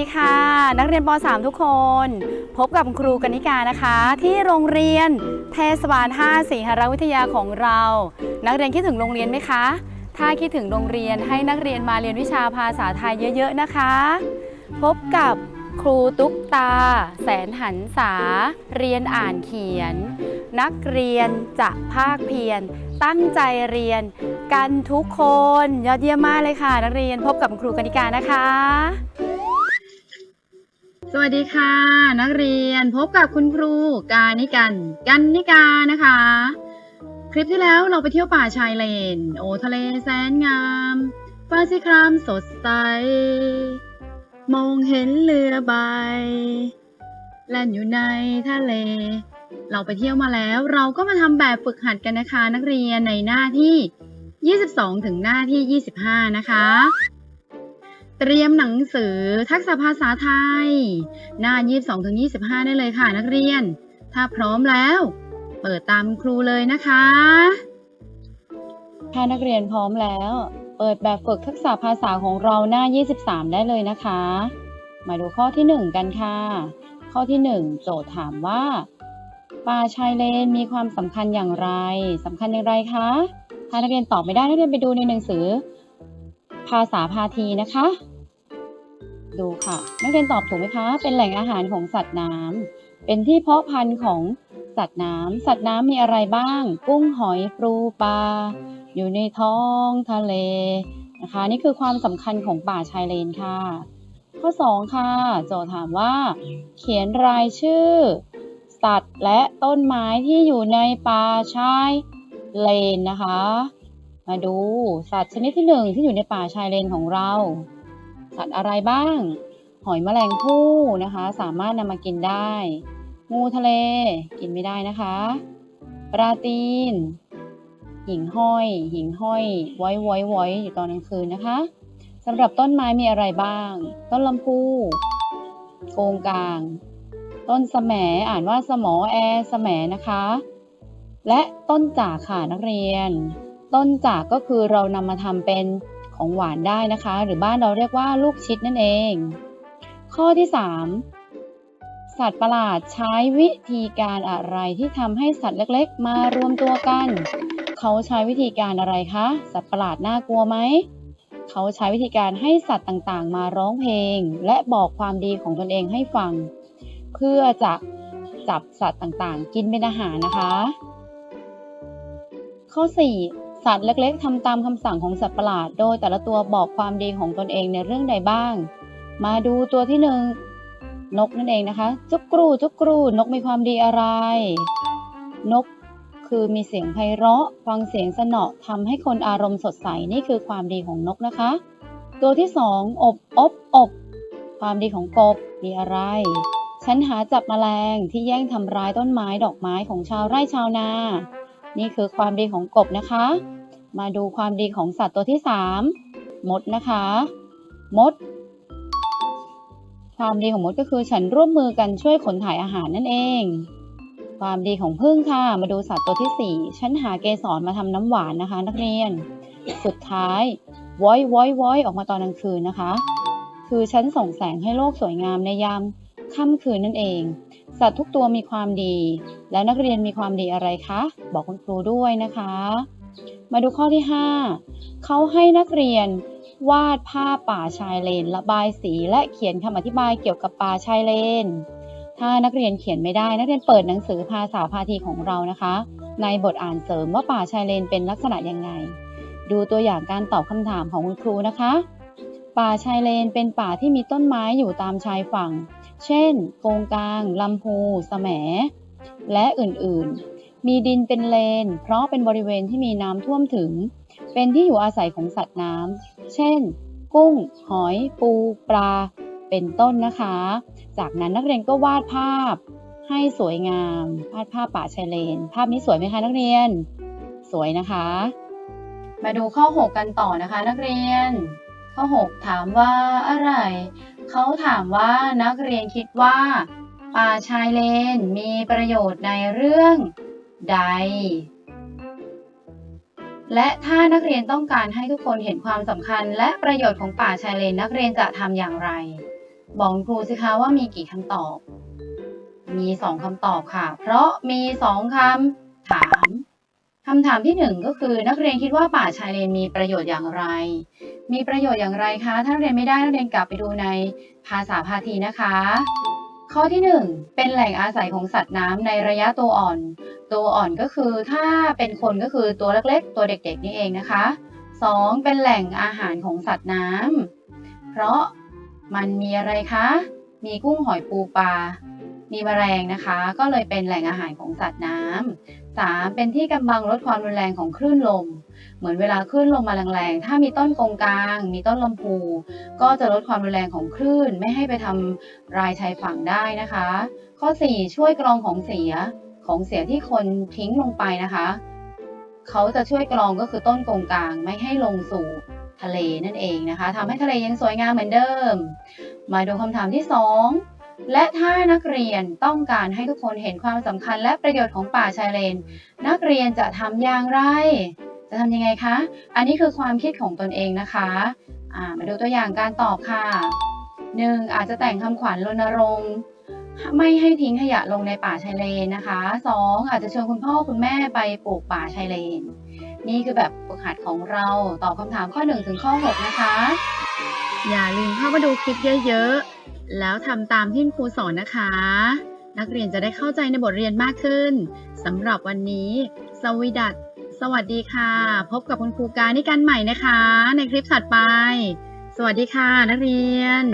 ดีค่ะ นักเรียนป .3 ทุกคน พบกับครูกนิกานะคะ ที่โรงเรียนเทศบาล 5 สิงหรวิทยาของเรา นักเรียนคิดถึงโรงเรียนไหมคะ ถ้าคิดถึงโรงเรียนให้นักเรียนมาเรียนวิชาภาษาไทยเยอะๆนะคะ พบกับครูตุ๊กตา แสนหันษา เรียนอ่านเขียน นักเรียนจะภาคเพียรตั้งใจเรียนกันทุกคน ยอดเยี่ยมมากเลยค่ะ นักเรียนพบกับครูกนิกานะคะ สวัสดีค่ะ นักเรียนพบกับคุณครูกานิกัน กันนิกานะคะ คลิปที่แล้วเราไปเที่ยวป่าชายเลน โอทะเลแสนงามฟ้าสีครามสดใส มองเห็นเรือใบแล่นอยู่ในทะเล เราไปเที่ยวมาแล้ว เราก็มาทำแบบฝึกหัดกันนะคะ นักเรียนในหน้าที่ 22 ถึงหน้าที่ 25 นะคะ เตรียมหนังสือทักษะภาษาไทย หน้า 22ถึง25 ได้เลยค่ะนักเรียน ถ้าพร้อมแล้ว เปิดตามครูเลยนะคะ ถ้านักเรียนพร้อมแล้ว เปิดแบบฝึกทักษะภาษาของเราหน้า 23 ได้เลยนะคะ มาดูข้อที่ 1 กันค่ะ ข้อที่ 1 โจทย์ถามว่าป่าชายเลนมีความสำคัญอย่างไรสำคัญอย่างไรคะถ้านักเรียนตอบไม่ได้นักเรียนไปดูในหนังสือภาษาพาทีนะคะ ดูค่ะ นักเรียนตอบถูกไหมคะ เป็นแหล่งอาหารของสัตว์น้ำเป็นที่เพาะพันธุ์ของสัตว์น้ำสัตว์น้ำมีอะไรบ้าง กุ้งหอยปลูปลาอยู่ในท้องทะเลนะคะ นี่คือความสำคัญของป่าชายเลนค่ะ ข้อ 2 ค่ะ โจทย์ถามว่า เขียนรายชื่อ สัตว์และต้นไม้ที่อยู่ในป่าชายเลนนะคะ มาดูสัตว์ชนิดที่หนึ่งที่อยู่ในป่าชายเลนของเรา สัตว์อะไรบ้าง หอยแมลงภู่นะคะ สามารถนำมากินได้ งูทะเล กินไม่ได้นะคะ ปลาตีน หิ่งห้อย หิ่งห้อยว้ไว้ไว้อยู่ตอนกลางคืนนะคะสำหรับต้นไม้มีอะไรบ้าง ต้นลำพูโกงกลาง ต้นสแหมอ่านว่าสมอแอสแหมนะคะ และต้นจากค่ะนักเรียน ต้นจากก็คือเรานำมาทำเป็น ของหวานได้นะคะ หรือบ้านเราเรียกว่าลูกชิดนั่นเอง ข้อที่ 3 สัตว์ประหลาดใช้วิธีการอะไรที่ทำให้สัตว์เล็กๆ มารวมตัวกัน เขาใช้วิธีการอะไรคะ สัตว์ประหลาดน่ากลัวไหมเขาใช้วิธีการให้สัตว์ต่างๆ มาร้องเพลง และบอกความดีของตนเองให้ฟัง เพื่อจะจับสัตว์ต่างๆ กินเป็นอาหารนะคะ ข้อ 4 สัตว์เล็กๆทำตามคำสั่งของสัตว์ประหลาด โดยแต่ละตัวบอกความดีของตนเองในเรื่องใดบ้าง มาดูตัวที่หนึ่งนกนั่นเองนะคะ จุกกรูจุกกรูนกมีความดีอะไร นกคือมีเสียงไพเราะ ฟังเสียงสนอทำให้คนอารมณ์สดใสนี่คือความดีของนกนะคะ ตัวที่สองอบอบอบความดีของกบมีอะไร ฉันหาจับแมลงที่แย่งทำร้ายต้นไม้ดอกไม้ของชาวไร่ชาวนา นี่คือความดีของกบนะคะ มาดูความดีของสัตว์ตัวที่ 3 มดนะคะ มด ความดีของมดก็คือฉันร่วมมือกันช่วยขนถ่ายอาหารนั่นเอง ความดีของพึ่งค่ะ มาดูสัตว์ตัวที่ 4 ฉันหาเกสรมาทำน้ำหวานนะคะ นักเรียน สุดท้ายว้อยว้อยว้อยออกมาตอนกลางคืนนะคะ คือฉันส่งแสงให้โลกสวยงามในยามค่ำคืนนั่นเอง สัตว์ทุกตัวมีความดี แล้วนักเรียนมีความดีอะไรคะ บอกคุณครูด้วยนะคะ มาดูข้อที่ 5เขาให้นักเรียนวาดภาพป่าชายเลน ระบายสีและเขียนคำอธิบายเกี่ยวกับป่าชายเลน ถ้านักเรียนเขียนไม่ได้ นักเรียนเปิดหนังสือภาษาพาทีของเรานะคะ ในบทอ่านเสริมว่าป่าชายเลนเป็นลักษณะยังไง ดูตัวอย่างการตอบคำถามของคุณครูนะคะ ป่าชายเลนเป็นป่าที่มีต้นไม้อยู่ตามชายฝั่ง เช่น โกงกลาง ลำพูสแหม และอื่นๆ มีดินเป็นเลน เพราะเป็นบริเวณที่มีน้ำท่วมถึง เป็นที่อยู่อาศัยของสัตว์น้ำ เช่น กุ้ง หอย ปู ปลา เป็นต้นนะคะ จากนั้นนักเรียนก็วาดภาพ ให้สวยงาม วาดภาพป่าชายเลน ภาพนี้สวยไหมคะนักเรียน สวยนะคะ มาดูข้อ 6 กันต่อนะคะ นักเรียน ข้อ 6 ถามว่าอะไร เขาถามว่านักเรียนคิดว่า ป่าชายเลนมีประโยชน์ในเรื่องใด และถ้านักเรียนต้องการให้ทุกคนเห็นความสำคัญ และประโยชน์ของป่าชายเลนนักเรียนจะทำอย่างไร บอกคุณครูสิคะว่ามีกี่คำตอบ มีสองคำตอบค่ะ เพราะมีสองคำถามคำถามที่หนึ่งก็คือนักเรียนคิดว่าป่าชายเลนมีประโยชน์อย่างไร มีประโยชน์อย่างไรคะ ถ้านักเรียนไม่ได้นักเรียนกลับไปดูในภาษาพาทีนะคะ ข้อที่หนึ่งเป็นแหล่งอาศัยของสัตว์น้ำในระยะตัวอ่อน ตัวอ่อนก็คือถ้าเป็นคนก็คือตัวเล็กๆ ตัวเด็กๆนี่เองนะคะสองเป็นแหล่งอาหารของสัตว์น้ำเพราะมันมีอะไรคะ มีกุ้งหอยปูปลา มีแมลงนะคะ ก็เลยเป็นแหล่งอาหารของสัตว์น้ำสามเป็นที่กำบังลดความรุนแรงของคลื่นลม เหมือนเวลาคลื่นลมมาแรงๆ ถ้ามีต้นกงกลาง มีต้นลำพู ก็จะลดความรุนแรงของคลื่น ไม่ให้ไปทำรายชายฝั่งได้นะคะ ข้อ 4 ช่วยกรองของเสีย ของเสียที่คนทิ้งลงไปนะคะ เขาจะช่วยกรองก็คือต้นกงกลางไม่ให้ลงสู่ทะเลนั่นเองนะคะทำให้ทะเลยังสวยงามเหมือนเดิม มาดูคำถามที่ 2 และถ้านักเรียนต้องการให้ทุกคนเห็นความสำคัญและประโยชน์ของป่าชายเลน นักเรียนจะทำอย่างไร จะทำยังไงคะ อันนี้คือความคิดของตนเองนะคะมาดูตัวอย่างการตอบค่ะ 1. อาจจะแต่งคำขวัญรณรงค์ไม่ให้ทิ้งขยะลงในป่าชายเลนนะคะ 2. อาจจะชวนคุณพ่อคุณแม่ไปปลูกป่าชายเลน นี่คือแบบฝึกหัดของเราตอบคำถามข้อ1ถึงข้อ6นะคะ อย่าลืมเข้ามาดูคลิปเยอะๆ แล้วทำตามที่ครูสอนนะคะ นักเรียนจะได้เข้าใจในบทเรียนมากขึ้นสำหรับวันนี้ สวีดัตสวัสดีค่ะ พบกับคุณครูการนิกันใหม่นะคะ ในคลิปถัดไป สวัสดีค่ะ นักเรียน